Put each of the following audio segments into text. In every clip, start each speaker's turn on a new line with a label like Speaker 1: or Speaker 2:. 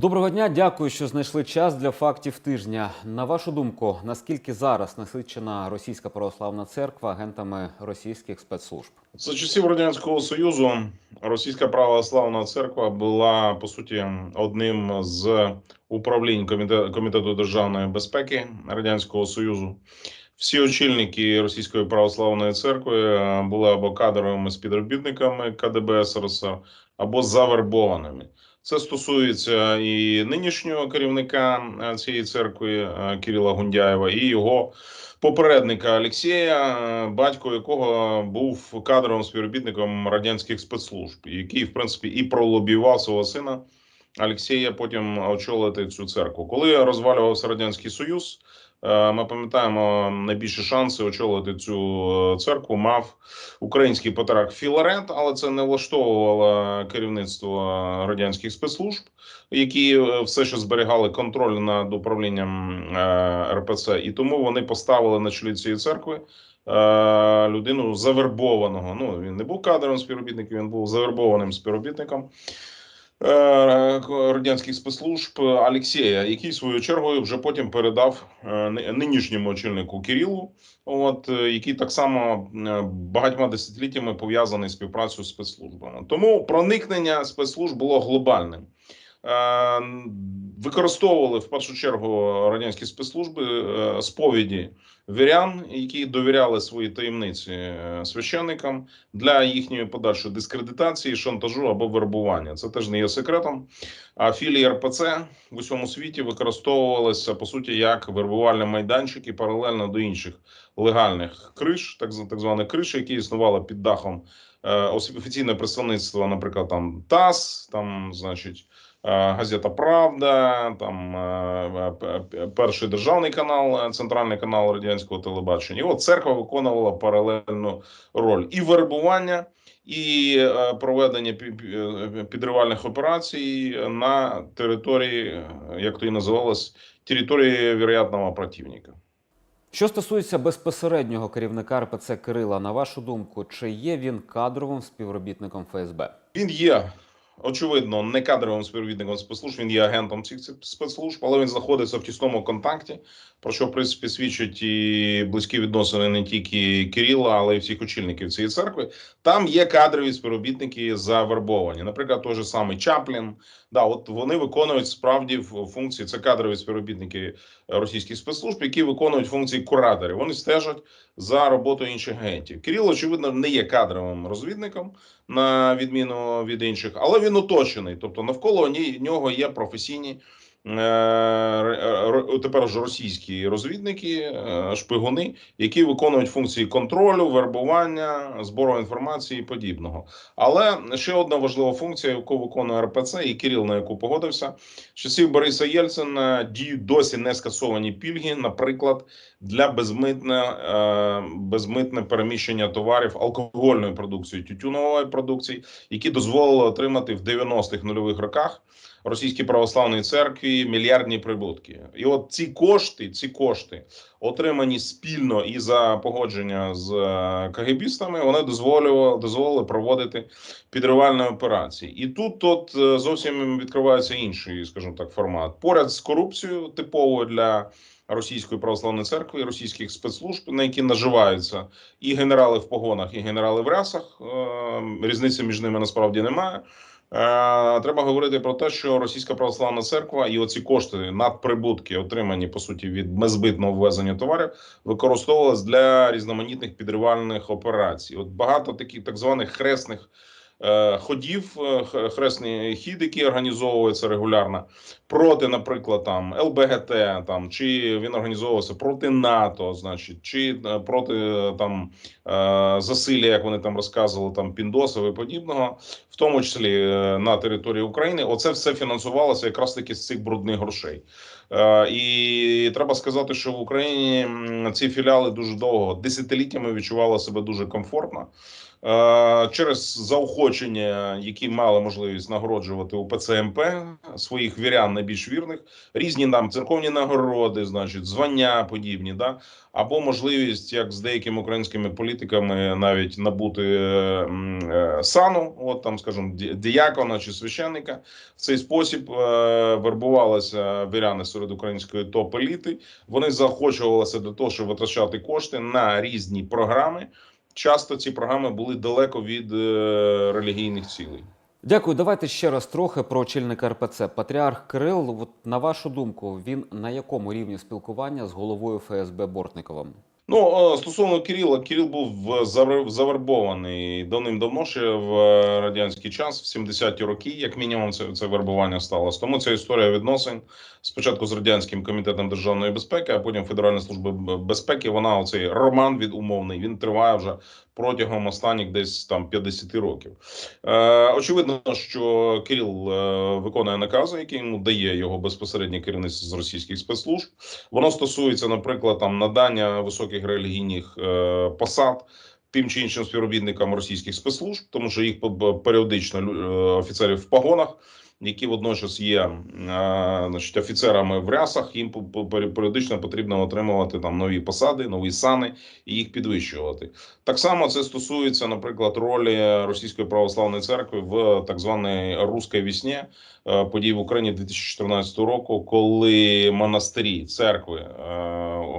Speaker 1: Доброго дня, дякую, що знайшли час для фактів тижня. На вашу думку, наскільки зараз насичена російська православна церква агентами російських спецслужб?
Speaker 2: За часів радянського союзу російська православна церква була по суті одним з управлінь комітету, комітету державної безпеки радянського союзу. Всі очільники російської православної церкви е, були або кадровими співробітниками КДБ СРСР, або завербованими. Це стосується і нинішнього керівника е, цієї церкви е, Кирила Гундяєва, і його попередника Олексія, е, батько якого був кадровим співробітником радянських спецслужб, який, в принципі, і пролобівав свого сина Олексія потім очолити цю церкву. Коли розвалювався радянський союз, е, ми пам'ятаємо найбільші шанси очолити цю е, церкву. Мав український патріарх Філарет, але це не влаштовувало керівництво радянських спецслужб, які е, все ще зберігали контроль над управлінням РПЦ, і тому вони поставили на чолі цієї церкви людину завербованого. Ну він не був кадровим співробітником, він був завербованим співробітником. Е, Радянських спецслужб Алексея, який свою чергою вже потім передав е, нинішньому очільнику Кирилу, от е, який так само е, багатьма десятиліттями пов'язаний з співпрацею з спецслужбами. Тому проникнення спецслужб було глобальним. Е, Використовували в першу чергу радянські спецслужби е, сповіді вірян, які довіряли свої таємниці е, священникам для їхньої подальшої дискредитації, шантажу або вербування. Це теж не є секретом. А філії РПЦ в усьому світі використовувалися по суті як вербувальні майданчики паралельно до інших легальних криш, так так званих криш, які існували під дахом е, офіційне представництво, наприклад, там ТАСС, там, значить. Е, Газета Правда, там е, п- перший державний канал, е, центральний канал радянського телебачення. І от церква виконувала паралельну роль і вербування, і е, проведення пі- пі- е, підривальних операцій на території, е, як то і називалось, території вероятного противника.
Speaker 1: Що стосується безпосереднього керівника РПЦ Кирила, на вашу думку, чи є він кадровим співробітником ФСБ?
Speaker 2: Він є очевидно не кадровим співробітником спецслужб, він є агентом цих спецслужб, але він знаходиться в тісному контакті, про що в принципі свідчать і близькі відносини не тільки Кирила, але й всіх очільників цієї церкви. Там є кадрові співробітники завербовані. Наприклад, той же самий Чаплін. Да, от вони виконують справді функції. Це кадрові співробітники російських спецслужб, які виконують функції кураторів. Вони стежать за роботою інших агентів. Кирило, очевидно, не є кадровим розвідником на відміну від інших, але він оточений. Тобто навколо нього є професійні. Е, р- Тепер вже російські розвідники, е, шпигуни, які виконують функції контролю, вербування, збору інформації і подібного. Але ще одна важлива функція, яку виконує РПЦ, і Кирил на яку погодився, з часів Бориса Єльцина діють досі не скасовані пільги, наприклад, для безмитне, е, безмитне переміщення товарів алкогольної продукції, тютюнової продукції, які дозволили отримати в 90-х нульових роках російській православній церкві мільярдні прибутки. І от ці кошти, ці кошти, отримані спільно і за погодження з е, КГБістами, вони дозволювали дозволили проводити підривальні операції. І тут от е, зовсім відкривається інший, скажімо так, формат. Поряд з корупцією, типовою для російської православної церкви, російських спецслужб, на які наживаються і генерали в погонах, і генерали в рясах. Е, Різниці між ними насправді немає. Е, Треба говорити про те, що російська православна церква і оці кошти надприбутки, отримані по суті від безбитного ввезення товарів, використовувалися для різноманітних підривальних операцій. От багато таких так званих хресних ходів, е, хресний хід, який організовується регулярно проти, наприклад, там ЛБГТ, там чи він організовувався проти НАТО, значить, чи е, проти е, там е, засилля, як вони там розказували, там піндосів і подібного, в тому числі е, на території України. Оце все фінансувалося якраз таки з цих брудних грошей. Е, І треба сказати, що в Україні ці філіали дуже довго десятиліттями відчували себе дуже комфортно. Е, через заохочення, які мали можливість нагороджувати УПЦ МП своїх вірян найбільш вірних, різні нам церковні нагороди, значить, звання подібні, да або можливість, як з деякими українськими політиками, навіть набути е, е, сану, от там, скажімо, ді- діякона чи священника. В цей спосіб вербувалися віряни серед української топ-еліти. Вони заохочувалися для того, щоб витрачати кошти на різні програми. Часто ці програми були далеко від е, релігійних цілей.
Speaker 1: Дякую. Давайте ще раз трохи про очільника РПЦ. Патріарх Кирил, от, на вашу думку, він на якому рівні спілкування з головою ФСБ Бортниковим?
Speaker 2: Ну, е, стосовно Кирила, Кирил був завер- завербований давним-давно ще в е, радянський час, в 70-ті роки, як мінімум, це, це вербування сталося. Тому ця історія відносин спочатку з радянським комітетом державної безпеки, а потім Федеральної служби безпеки. Вона оцей роман від умовний. Він триває вже протягом останніх десь там 50 років. Е, очевидно, що Кирил е, виконує накази, які йому дає його безпосереднє керівництво з російських спецслужб. Воно стосується, наприклад, там надання високих релігійних е, посад. Тим чи іншим співробітникам російських спецслужб, тому що їх періодично е, офіцерів в погонах, які водночас є е, значить, офіцерами в рясах, їм періодично потрібно отримувати там нові посади, нові сани і їх підвищувати. Так само це стосується, наприклад, ролі Російської православної церкви в так званій руській вісні е, подій в Україні 2014 року, коли монастирі церкви е,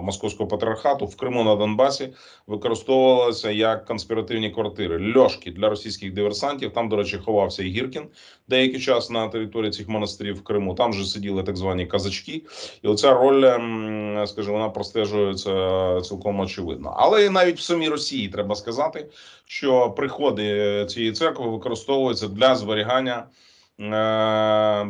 Speaker 2: Московського патріархату в Криму на Донбасі використовувалися як конспіративні квартири льошки для російських диверсантів. Там, до речі, ховався і Гіркін деякий час на території цих монастирів в Криму. Там же сиділи так звані казачки, і оця роль, ем, скажімо, вона простежується цілком очевидно. Але навіть в самій Росії треба сказати, що приходи цієї церкви використовуються для зберігання. Е,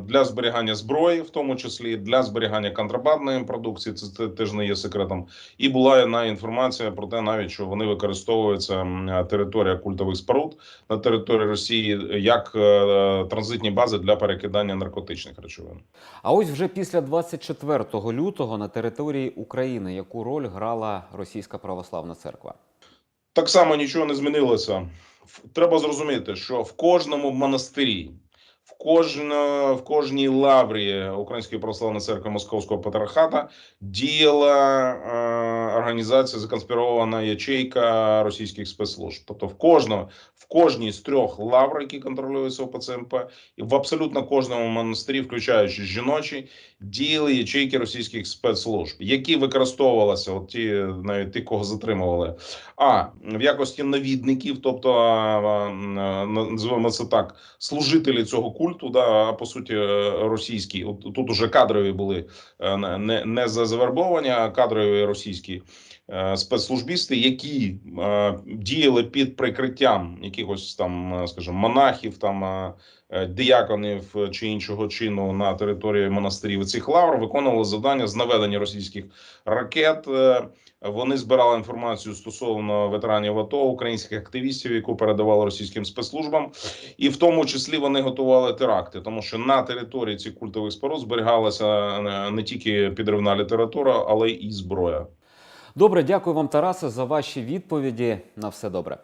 Speaker 2: Для зберігання зброї, в тому числі для зберігання контрабандної продукції, це, теж не є секретом. І була одна інформація про те, навіть що вони використовуються територія культових споруд на території Росії як е, транзитні бази для перекидання наркотичних речовин.
Speaker 1: А ось вже після 24 лютого на території України яку роль грала Російська православна церква?
Speaker 2: Так само нічого не змінилося. Треба зрозуміти, що в кожному монастирі, в кожно, в кожній лаврі Української православної церкви Московського патріархата діяла е, організація законспірована ячейка російських спецслужб. Тобто, в кожному, в кожній з трьох лавр, які контролюються ОПЦМП, і в абсолютно кожному монастирі, включаючи жіночі, діяли ячейки російських спецслужб, які використовувалися, от ті навіть ті, кого затримували, а в якості навідників, тобто а, а, називаємо це так, служителі цього культу, да, по суті е, російські. От тут уже кадрові були е, не, не за завербовані, а кадрові російські спецслужбісти, які е, діяли під прикриттям якихось там, е, скажімо, монахів, там е, е, дияконів чи іншого чину на території монастирів цих лавр, виконували завдання з наведення російських ракет. Е, Вони збирали інформацію стосовно ветеранів АТО, українських активістів, яку передавали російським спецслужбам, і в тому числі вони готували теракти, тому що на території цих культових споруд зберігалася е, не тільки підривна література, але й зброя.
Speaker 1: Добре, дякую вам, Тарасе, за ваші відповіді. На все добре.